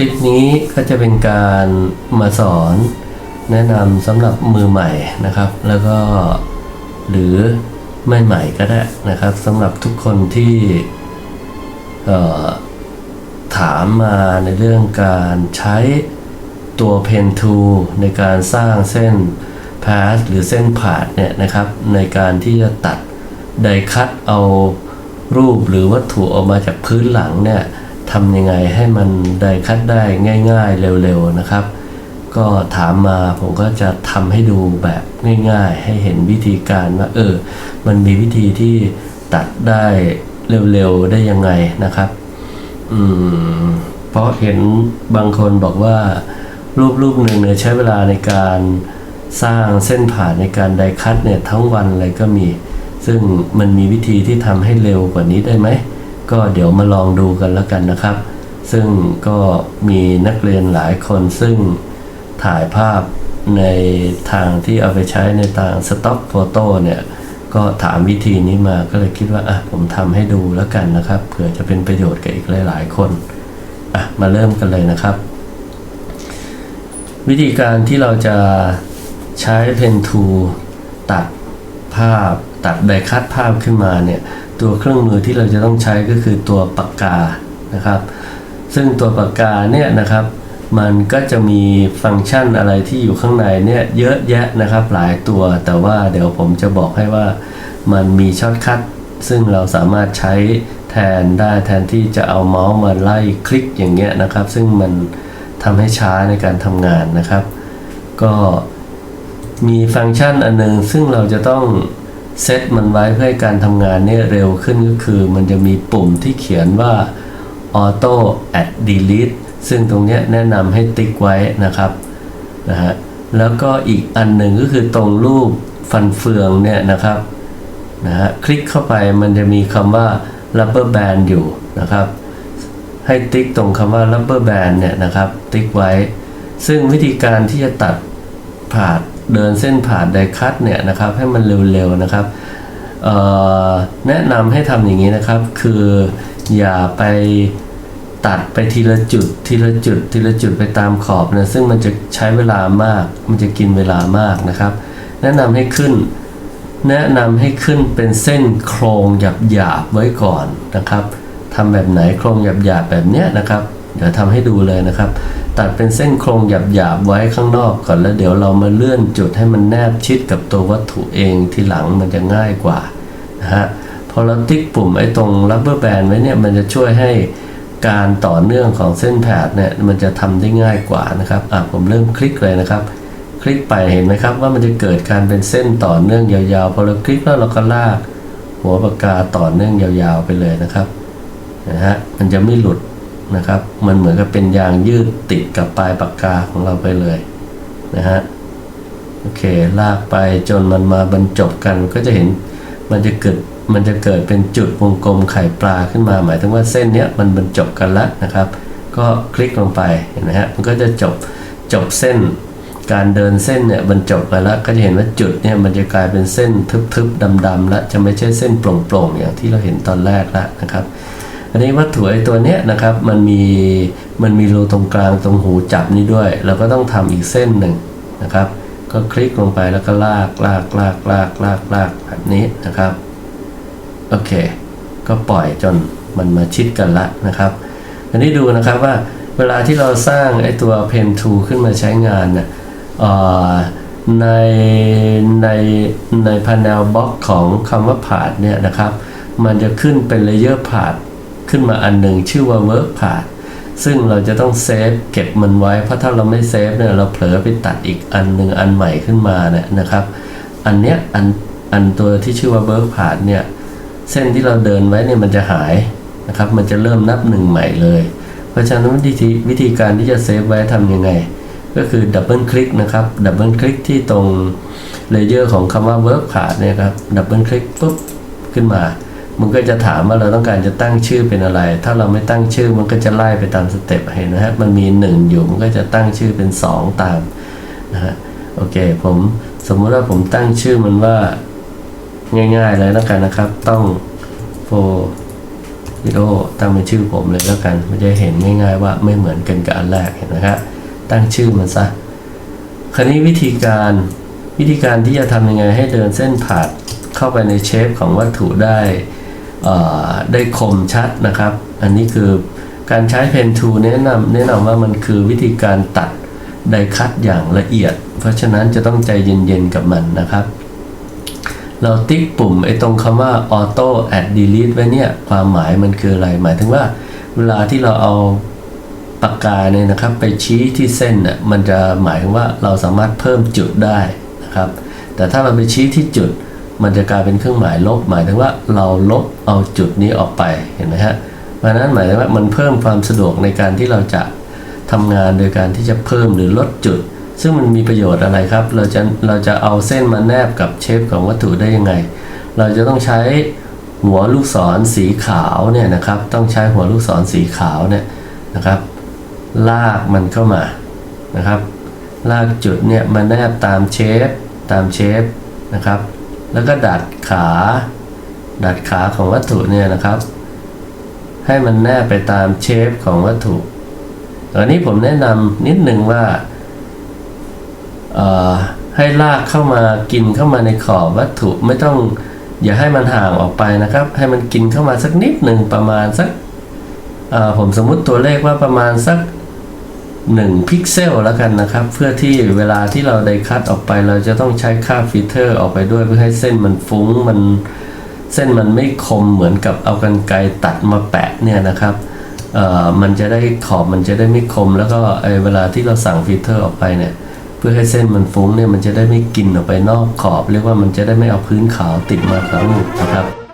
ลิปนี้ก็จะเป็นการมาสอนแนะนำสำหรับมือใหม่นะครับ แล้วก็หรือไม่ใหม่ก็ได้นะครับสำหรับทุกคนที่ถามมาในเรื่องการใช้ตัว Pen Tool ในการสร้างเส้น Pass หรือเส้นผ่านเนี่ยนะครับ ในการที่จะตัดไดคัตเอารูปหรือวัตถุออกมาจากพื้นหลังเนี่ย ทำยังไงให้มันได้คัตได้ง่าย ๆ เร็วๆนะครับ ก็ถามมาผมก็จะทำให้ดูแบบง่าย ๆ ให้เห็นวิธีการว่าเออ มันมีวิธีที่ตัดได้เร็วๆได้ยังไงนะครับ อืม เพราะเห็นบางคนบอกว่า รูปรูปหนึ่งเนี่ยใช้เวลาในการสร้างเส้นผ่านในการไดคัตเนี่ยทั้งวันเลยก็มี ซึ่งมันมีวิธีที่ทำให้เร็วกว่านี้ได้ไหม ก็เดี๋ยวมาลองดูกันแล้วกันนะครับ ซึ่งก็มีนักเรียนหลายคนซึ่งถ่ายภาพในทางที่เอาไปใช้ในทางสต็อกโฟโต้เนี่ยก็ถามวิธีนี้มาก็เลยคิดว่าอะผมทำให้ดูแล้วกันนะครับเผื่อจะเป็นประโยชน์กับอีกหลาย ๆ คนอะมาเริ่มกันเลยนะครับ วิธีการที่เราจะใช้เพนทูตัดภาพตัดไดคัดภาพขึ้นมาเนี่ย ตัวเครื่องมือที่เราจะต้องใช้ก็คือตัวปากกานะครับ ซึ่งตัวปากกาเนี่ยนะครับ มันก็จะมีฟังก์ชันอะไรที่อยู่ข้างในเนี่ยเยอะแยะนะครับหลายตัว แต่ว่าเดี๋ยวผมจะบอกให้ว่ามันมีช็อตคัทซึ่งเราสามารถใช้แทนได้แทนที่จะเอาเมาส์มาไล่คลิกอย่างเงี้ยนะครับ ซึ่งมันทำให้ช้าในการทำงานนะครับ ก็มีฟังก์ชันอันหนึงซึ่งเราจะต้อง เซตมันไว้เพื่อให้การทำงานเนี่ยเร็วขึ้นก็คือ มันจะมีปุ่มที่เขียนว่า auto add delete ซึ่งตรงนี้แนะนำให้ติ๊กไว้นะครับนะฮะแล้วก็อีกอันหนึ่งก็คือตรงรูปฟันเฟืองเนี่ยนะครับนะฮะคลิกเข้าไปมันจะมีคำว่า rubber band อยู่นะครับ ให้ติ๊กตรงคำว่า rubber band เนี่ยนะครับ ติ๊กไว้ ซึ่งวิธีการที่จะตัดผ่าด เดินเส้นผ่าดไดคัตเนี่ยนะครับให้มันเร็วๆนะครับแนะนำให้ทำอย่างนี้นะครับคืออย่าไปตัดไปทีละจุดทีละจุดทีละจุดไปตามขอบนะซึ่งมันจะใช้เวลามาก มันจะกินเวลามากนะครับ แนะนำให้ขึ้น แนะนำให้ขึ้นเป็นเส้นโครงหยาบๆไว้ก่อนนะครับทำแบบไหนโครงหยาบๆแบบเนี้ยนะครับ เดี๋ยวทำให้ดูเลยนะครับ ตัดเป็นเส้นโครงหยาบๆไว้ข้างนอกก่อนแล้วเดี๋ยวเรามาเลื่อนจุดให้มันแนบชิดกับตัววัตถุเองทีหลังมันจะง่ายกว่านะฮะพอเราติ๊กปุ่มไอ้ตรง rubber band ไว้เนี่ยมันจะช่วยให้การต่อเนื่องของเส้นแผดเนี่ยมันจะทำได้ง่ายกว่านะครับอะผมเริ่มคลิกเลยนะครับ คลิกไปเห็นไหมครับว่ามันจะเกิดการเป็นเส้นต่อเนื่องยาวๆพอเราคลิกแล้วเราก็ลากหัวปากกาต่อเนื่องยาวๆไปเลยนะครับนะฮะมันจะไม่หลุด นะครับ มันเหมือนกับเป็นยางยืดติดกับปลายปากกาของเราไปเลยนะฮะโอเคลากไปจนมันมาบรรจบกันก็จะเห็นมันจะเกิดมันจะเกิดเป็นจุดวงกลมไข่ปลาขึ้นมา หมายถึงว่าเส้นเนี้ยมันบรรจบกันล้วนะครับ ก็คลิกลงไปเห็นไหมฮะมันก็จะจบจบเส้น การเดินเส้นเนี่ยบรรจบไปแล้วก็จะเห็นว่าจุดเนี่ยมันจะกลายเป็นเส้นทึบๆดำๆแล้วจะไม่ใช่เส้นโปร่งๆอย่างที่เราเห็นตอนแรกแล้วนะครับ อันนี้วัตถุไอ้ตัวเนี้ยนะครับมันมีมันมีรูตรงกลางตรงหูจับนี้ด้วย เราก็ต้องทำอีกเส้นหนึ่งนะครับ ก็คลิกลงไปแล้วก็ลากลากลากลากลากลากแบบนี้นะครับโอเค ก็ปล่อยจนมันมาชิดกันละนะครับ อันนี้ดูนะครับว่าเวลาที่เราสร้างไอ้ตัว Pen Tool ขึ้นมาใช้งานเนี่ยเอ่อในในใน panel box ของคำว่าผาดเนี่ยนะครับ มันจะขึ้นเป็นเลเยอร์ผาด ขึ้นมาอันหนึ่งชื่อว่า work ผาดซึ่งเราจะต้องเซฟเก็บมันไว้ เพราะถ้าเราไม่เซฟเนี่ยเราเผลอไปตัดอีกอันหนึ่งอันใหม่ขึ้นมาเนี่ยนะครับ อันเนี้ยอันอันตัวที่ชื่อว่า work ผาดเนี่ยเส้นที่เราเดินไว้เนี่ยมันจะหายนะครับมันจะเริ่มนับหนึ่งใหม่เลย เพราะฉะนั้นวิธีวิธีการที่จะเซฟไว้ทำยังไง ก็คือดับเบิลคลิกนะครับดับเบิลคลิกที่ตรงเลเยอร์ของคำว่า work ขาดเนี่ยครับดับเบิลคลิกปุ๊บขึ้นมา มันก็จะถามว่าเราต้องการจะตั้งชื่อเป็นอะไร ถ้าเราไม่ตั้งชื่อมันก็จะไล่ไปตามสเต็ปเห็นนะฮะ มันมีหนึ่งอยู่ มันก็จะตั้งชื่อเป็นสองตามนะฮะ โอเค ผมสมมุติว่าผมตั้งชื่อมันว่าง่ายๆเลยแล้วกันนะครับ ต้องโฟวิดีโอตั้งเป็นชื่อผมเลยแล้วกัน มันจะเห็นง่ายๆว่าไม่เหมือนกันกับอันแรกเห็นไหมครับตั้งชื่อมันซะ คราวนี้วิธีการวิธีการที่จะทำยังไงให้เดินเส้นผ่าเข้าไปในเชฟของวัตถุได้ ได้คมชัดนะครับ อันนี้คือการใช้เพนทูแนะนำแนะนำว่ามันคือวิธีการตัดไดคัตอย่างละเอียด เพราะฉะนั้นจะต้องใจเย็นๆกับมันนะครับ เราติ๊กปุ่มไอ้ตรงคำว่า auto add delete ไว้เนี่ย ความหมายมันคืออะไร หมายถึงว่าเวลาที่เราเอาปากกาเนี่ยนะครับ ไปชี้ที่เส้นน่ะมันจะหมายถึงว่าเราสามารถเพิ่มจุดได้นะครับ แต่ถ้าเราไปชี้ที่จุด มันจะกลายเป็นเครื่องหมายลบ หมายถึงว่าเราลบเอาจุดนี้ออกไปเห็นไหมฮะเพราะนั้นหมายถึงว่ามันเพิ่มความสะดวกในการที่เราจะทำงานโดยการที่จะเพิ่มหรือลดจุด ซึ่งมันมีประโยชน์อะไรครับ เราจะเราจะเอาเส้นมาแนบกับเชฟของวัตถุได้ยังไง เราจะต้องใช้หัวลูกศรสีขาวเนี่ยนะครับต้องใช้หัวลูกศรสีขาวเนี่ยนะครับลากมันเข้ามานะครับลากจุดเนี่ยมาแนบตามเชฟตามเชฟนะครับ แล้วก็ดัดขา ดัดขาของวัตถุเนี่ยนะครับ ให้มันแนบไปตามเชฟของวัตถุตอนนี้ผมแนะนำนิดหนึ่งว่าให้ลากเข้ามากินเข้ามาในขอบวัตถุไม่ต้องอย่าให้มันห่างออกไปนะครับ ให้มันกินเข้ามาสักนิดหนึ่งประมาณสักผมสมมุติตัวเลขว่าประมาณสัก 1 พิกเซลแล้วกันนะครับ เพื่อที่เวลาที่เราไดคัตออกไป เราจะต้องใช้ค่าฟิลเตอร์ออกไปด้วยเพื่อให้เส้นมันฟุ้งมันเส้นมันไม่คมเหมือนกับเอากันไกรตัดมาแปะเนี่ยนะครับเอ่อมันจะได้ขอบมันจะได้ไม่คม แล้วก็ไอเวลาที่เราสั่งฟิลเตอร์ออกไปเนี่ยเพื่อให้เส้นมันฟุ้งเนี่ยมันจะได้ไม่กินออกไปนอกขอบ เรียกว่ามันจะได้ไม่เอาพื้นขาวติดมาทั้งหมดนะครับ